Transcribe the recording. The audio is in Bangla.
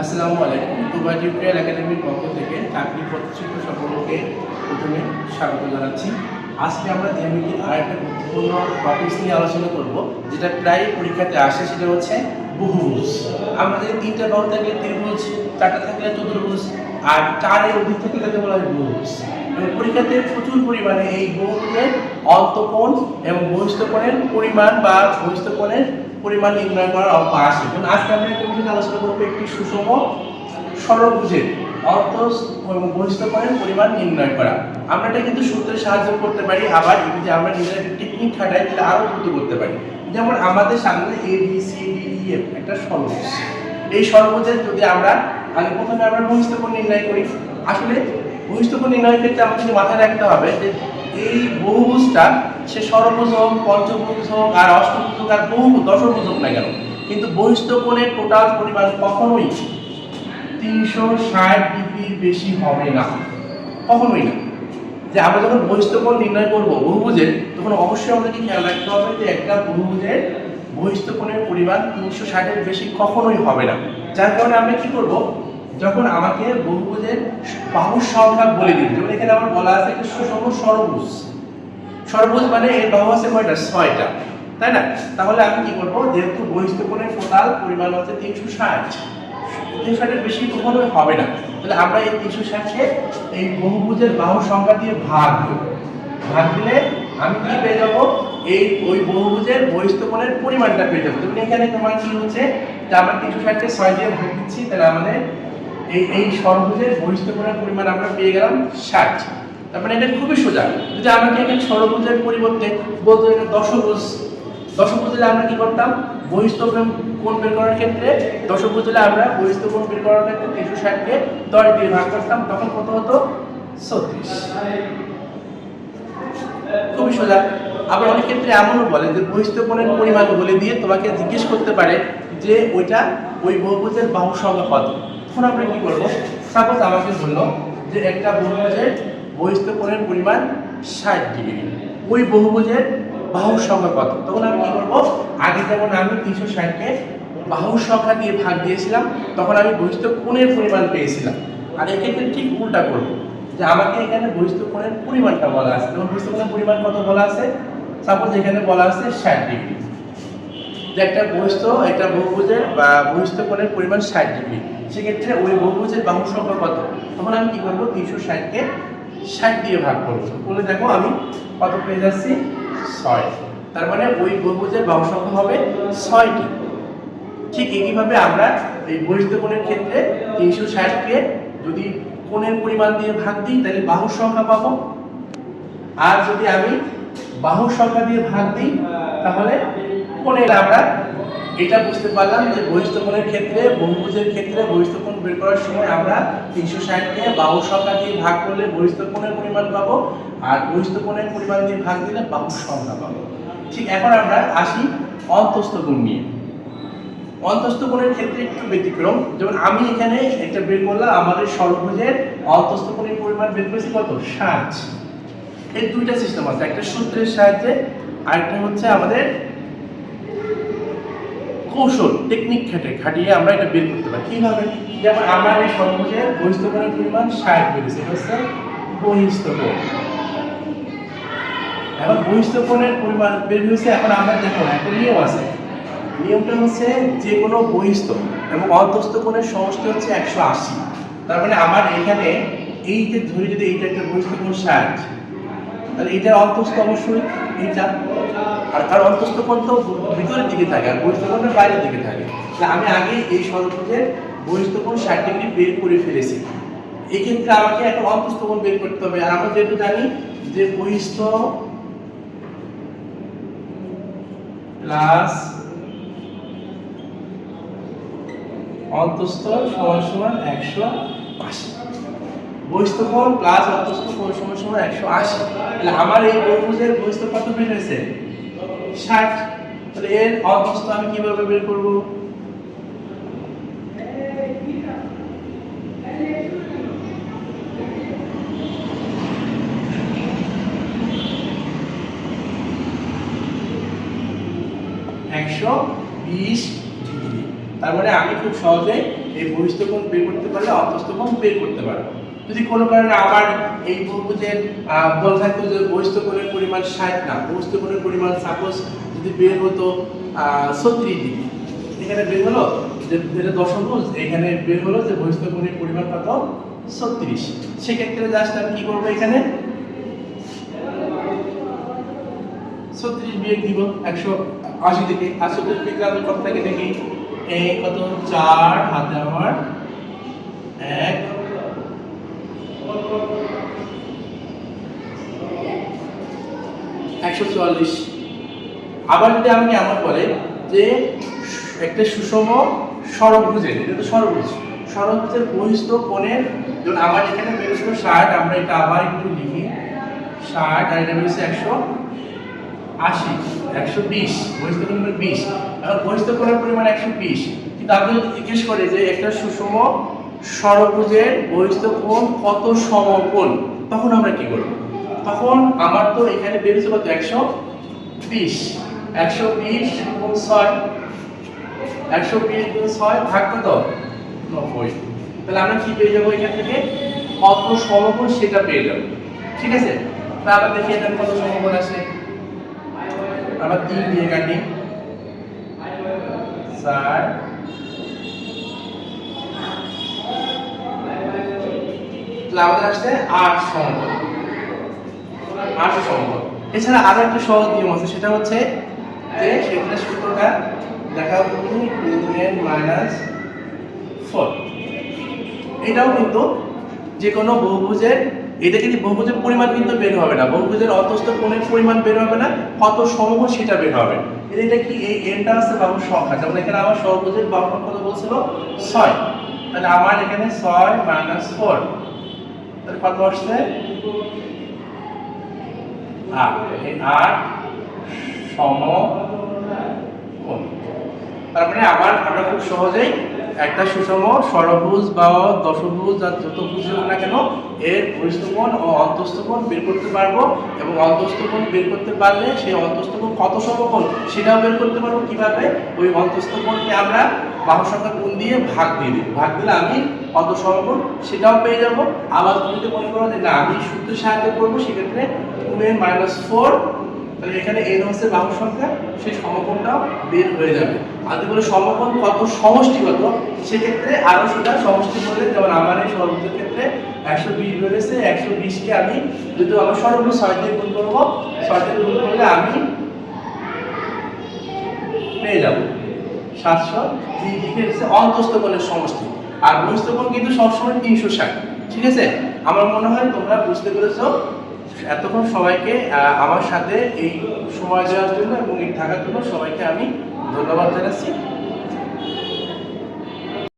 আসসালামু আলাইকুম। দুবাই টিউটোরিয়াল একাডেমির পক্ষ থেকে চাকরি প্রতিষ্ঠিত সকলকে প্রথমে স্বাগত জানাচ্ছি। আজকে আমরা জ্যামিতির আরেকটা গুরুত্বপূর্ণ টপিকস নিয়ে আলোচনা করব, যেটা প্রায় পরীক্ষাতে আসে, সেটা হচ্ছে বহুভুজ। আমাদের তিনটা বাহু থাকলে ত্রিভুজ, চারটা থাকলে চতুর্ভুজ, আর চারের অধিক থাকলে তাকে বলা হয় বহুভুজ। পরীক্ষাতে প্রচুর পরিমাণে এই বহুভুজের অন্তঃকোণ এবং বহিষ্ঠকোণের পরিমাণ বা বহিষ্ঠকোণের পরিমাণ নির্ণয় করার অঙ্ক আসে। আজকে আমরা একটা বিষয়ে আলোচনা করব একটি সুষম ষড়ভুজের অর্থ এবং বহিষ্ঠকোণের পরিমাণ নির্ণয় করা। আমরা এটা কিন্তু সূত্রের সাহায্য করতে পারি। আবার যদি আমরা নিজেরা টেকনিক খাটাই, তাহলে আরও দ্রুত করতে পারি। যেমন আমাদের সামনে A B C D E F একটা ষড়ভুজ এই ষড়ভুজের যদি আমরা, আগে প্রথমে আমরা বহিষ্ঠকোণ নির্ণয় করি। আসলে বহিষ্ঠকোণ নির্ণয়ের ক্ষেত্রে আমাদের মাথায় রাখতে হবে যে এই বহুভুজটা সে ষড়ভুজ হোক পঞ্চভুজ হোক আর অষ্টভুজ হোক আর বহু দশভুজ হোক না কেন? কিন্তু বহিষ্ঠ কোণের টোটাল পরিমাণ কখনোই তিনশো ষাট ডিগ্রির বেশি হবে না। কখনোই না। যে আমরা যখন বহিষ্ঠ নির্ণয় করব বহুভুজের তখন অবশ্যই আমাদেরকে খেয়াল রাখতে হবে যে একটা বহুভুজের বহিষ্ঠকোণের পরিমাণ তিনশো ষাটের বেশি কখনোই হবে না। যার কারণে আমরা কি করব? যখন আমাকে বহুভুজের বাহুর সংখ্যা বলে দিন যেমন এখানে আমার বলা আছে একটা সুষম ষড়ভুজ ষড়ভুজ মানে এর বাহু আছে কয়টা? ছয়টা। তাই না? তাহলে আমি কি করব? যেহেতু বহিষ্ঠকোণের টোটাল পরিমাণ হচ্ছে তিনশো ষাট তিনশো বেশি কখনোই হবে না। তাহলে আমরা এই তিনশো ষাটকে এই বহুভুজের বাহু সংখ্যা দিয়ে ভাগ ভাগ দিলে আমি কি পেয়ে এই ওই বহুভুজের পরিমাণটা পেয়ে যাব। এখানে তোমার কি হচ্ছে? যে আমরা তিনশো ছয় দিয়ে ভাগ দিচ্ছি, তাহলে আমাদের এই এই পরিমাণ আমরা পেয়ে গেলাম ষাট। তার মানে এটা খুবই সোজা। যদি আমাকে এখানে ষড়ভুজের পরিবর্তে বলতো এটা দশভুজ দশভুজ হলে আমরা কি করতাম? বহিষ্ঠ কোণ বের করার ক্ষেত্রে দশভুজ হলে আমরা বহিষ্ঠ কোণ বের করার ক্ষেত্রে তিনশো ষাটকে দশ দিয়ে ভাগ করতাম, তখন কত হতো? ছত্রিশ। খুবই সোজা। আবার অনেক ক্ষেত্রে এমনও বলে যে বহিষ্ঠ কোণের পরিমাণ বলে দিয়ে তোমাকে জিজ্ঞেস করতে পারে যে ওইটা ওই বহুভুজের বাহু সংখ্যা কত? তখন আমরা কি করব? সাপোজ আমাকে বলল যে একটা বহুভুজের বহিষ্ঠ কোণের পরিমাণ ষাট ডিগ্রি। ওই বহুভুজের বাহুর সংখ্যা কত তখন আমি কি করব? আগে যেমন আমি তিনশো ষাটকে বাহুর সংখ্যা দিয়ে ভাগ দিয়েছিলাম, তখন আমি বহিষ্ঠ কোণের পরিমাণ পেয়েছিলাম। আর এক্ষেত্রে ঠিক উল্টা করব, যে আমাকে এখানে বহিষ্ঠ কোণের পরিমাণটা বলা আছে। তখন বহিষ্ঠ কোণের পরিমাণ কত বলা আছে? সাপোজ এখানে বলা আছে ষাট ডিগ্রি। যে একটা বহিষ্ঠ একটা বহুভুজের বা বহিষ্ঠ কোণের পরিমাণ ষাট ডিগ্রি। সেক্ষেত্রে ওই বহুভুজের বাহু সংখ্যা কত? তখন আমি কি করব? তিনশো ষাটকে ষাট দিয়ে ভাগ করব। বলে দেখো আমি কত পেয়ে যাচ্ছি? ছয়। তার মানে ওই বহুভুজের বাহু সংখ্যা হবে ছয়টি। ঠিক একইভাবে আমরা এই বহিষ্ঠ কোণের ক্ষেত্রে তিনশো ষাটকে যদি কোণের পরিমাণ দিয়ে ভাগ দিই, তাহলে বাহুর সংখ্যা পাবো। আর যদি আমি বাহুর সংখ্যা দিয়ে ভাগ দিই, তাহলে কোণের আমরা এটা বুঝতে পারলাম যে বহিষ্ঠ ক্ষেত্রে, বহুভুজের ক্ষেত্রে বহিষ্ঠ বের করার সময় আমরা তিনশো ষাটকে বাহুর সংখ্যা দিয়ে ভাগ করলে কোণের পরিমাণ পাবো আর বহিষ্ঠকোণের পরিমাণ দিয়ে ভাগ দিলে বাহুর সংখ্যা পাবো। ঠিক এখন আমরা আসি অন্তস্থগুণ নিয়ে। অন্তস্থ কোণের ক্ষেত্রে একটু ব্যতিক্রম। যেমন আমি এখানে একটা বের করলাম, আমাদের সর্বভুজের অন্তস্থ কোণের পরিমাণ বের করেছি কত? ষাট। এর দুইটা সিস্টেম আছে, একটা সূত্রের সাহায্যে, আরেকটা হচ্ছে আমাদের কৌশল টেকনিক খেটে খাটিয়ে আমরা এটা বের করতে পারি। কীভাবে? যেমন আমরা এই বহিষ্ঠ কোণের পরিমাণ ষাট এটা হচ্ছে বহিষ্ঠ এখন বহিষ্ঠ পরিমাণ বের হয়েছে, এখন আমরা দেখো, একটা নিয়ম আছে। নিয়মটা হচ্ছে যে কোনো বহিষ্ঠ এবং অন্তস্থ সমষ্টি হচ্ছে একশো আশি। তার মানে আমার এখানে এই যে ধরে যদি এইটা একটা বহিষ্ঠ কোণ ষাট তাহলে এটার অন্তস্থ অবশ্যই এইটা আর কারণ অন্তস্থ কোণ তো ভিতরের দিকে থাকে, আর বহিষ্ঠ কোণটা বাইরের দিকে থাকে। তাহলে আমি আগে এই সর্বভুজের বহিষ্ঠ কোণ ষাট ডিগ্রি বের করে ফেলেছি। এই ক্ষেত্রে আমাকে এখন অন্তস্থ কোণ বের করতে হবে। আর আমরা যেহেতু জানি যে বহিষ্ঠ প্লাস অন্তস্থ সমান সমান একশো আশি। কোণ প্লাস অন্তস্থ কোণ সমান সমান একশো আশি। তাহলে আমার এই বহুভুজের বহিষ্ঠ কত বের হয়েছে ষাট। তাহলে এর অন্তস্থ আমি কীভাবে বের করব? একশো বিশ ডিগ্রি। তার মানে আমি খুব সহজে এই বহিস্থ কোণ বের করতে পারলে অন্তস্থ কোণ বের করতে পারব। যদি কোনো কারণে আমার এই বহুভুজের আহ, বলা থাকতো যে কোণের পরিমাণ ষাট না কোণের পরিমাণ সাপোজ যদি বের হতো ছত্রিশ ডিগ্রি। এখানে বের হলো যে এটা দশমভুজ এখানে বের হলো যে কোণের পরিমাণ কত ছত্রিশ। সেক্ষেত্রে জাস্ট আমি কি করব এখানে? ছত্রিশ বিয়োগ দিব একশো আশি থেকে। আর ছত্রিশ বিয়োগ আমি কত থেকে দেখি? এই কত? চার হাতে আমার এক একশো চুয়াল্লিশ। আবার যদি আপনি আমার বলে যে একটা সুষম সরভুজের এটা তো সরভুজ সরভুজের বহিস্থ কোণের, যেমন আমার এখানে বেরোছিল ষাট, আমরা এটা আবার একটু লিখি। ষাট, আর এটা বেরোচ্ছে একশো আশি, একশো বিশ, বহিস্থ কোণ বিশ। এখন বহিস্থ কোণের পরিমাণ একশো বিশ। কিন্তু আপনি জিজ্ঞেস করে যে একটা সুষম সরভুজের বহিস্থ কোণ কত সমকোণ? তখন আমরা কি করব? তখন আমার তো এখানে বেরোচ্ছে কত? একশো বিশ। একশো বিশ গুণ ছয়। একশো বিশ গুণ ছয় ভাগ কত? নব্বই। তাহলে আমরা কি পেয়ে যাব এখান থেকে? কত সমকোণ সেটা পেয়ে যাব। ঠিক আছে? তা আবার দেখি এখানে কত সমকোণ আছে। আবার তিন দিয়ে কাটি। চার তাহলে আমাদের আসছে আট সমকোণ আট সমকোণ এছাড়া আরও একটা সহজ নিয়ম আছে, সেটা হচ্ছে যে সেখানে সূত্রটা দেখা তুমি এন মাইনাস ফোর। এটাও কিন্তু যে কোনো বহুভুজের, এটা কিন্তু বহুভুজের পরিমাণ কিন্তু বের হবে না। বহুভুজের অন্তস্থ কোণের পরিমাণ বের হবে না, কত সমকোণ সেটা বের হবে। এটা কি, এই এনটা আছে বাহুর সংখ্যা, যেমন এখানে আমার সর্বভুজের বাহুর কত বলছিল ছয়। তাহলে আমার এখানে ছয় মাইনাস ফোর। তাহলে কত আসছে? আট এই আট সম তার মানে আমার আমরা খুব সহজেই একটা সুষম ষড়ভুজ বা দশভুজ আর চতুর্ভুজ হোক না কেন, এর বহিস্থকোণ ও অন্তস্থকোণ বের করতে পারব এবং অন্তস্থকোণ বের করতে পারলে সেই অন্তস্থকোণ কত সমকোণ সেটাও বের করতে পারব কীভাবে? ওই অন্তস্থকোণকে আমরা বাহু সংখ্যা গুণ দিয়ে ভাগ দিয়ে দিই ভাগ দিলে আমি কত সমকোণ সেটাও পেয়ে যাব। আবার তুমি যদি মনে করো যে না, আমি সূত্রের সাহায্যে করব, সেক্ষেত্রে টু এন মাইনাস ফোর তাহলে এখানে এন হচ্ছে বাহু সংখ্যা, সেই সমকোণটাও বের হয়ে যাবে। আর যদি বলে সমকোণ কত? সমষ্টিগত সেক্ষেত্রে আরও সেটা সমষ্টি করলে যেমন আমার এই সর্বোচ্চ ক্ষেত্রে একশো বিশ বেড়েছে, একশো বিশকে আমি যদি আমার সর্বোচ্চ ছয় দিয়ে গুণ করব, ছয় দিয়ে গুণ করলে আমি পেয়ে যাব। সাতশো দিকে হচ্ছে সমষ্টি। আর বহিস্থ কিন্তু সবসময় তিনশো ষাট, ঠিক আছে? আমার মনে হয় তোমরা বুঝতে পেরেছ এতক্ষণ সবাইকে আমার সাথে এই সময় দেওয়ার জন্য এবং এই থাকার জন্য সবাইকে আমি ধন্যবাদ জানাচ্ছি।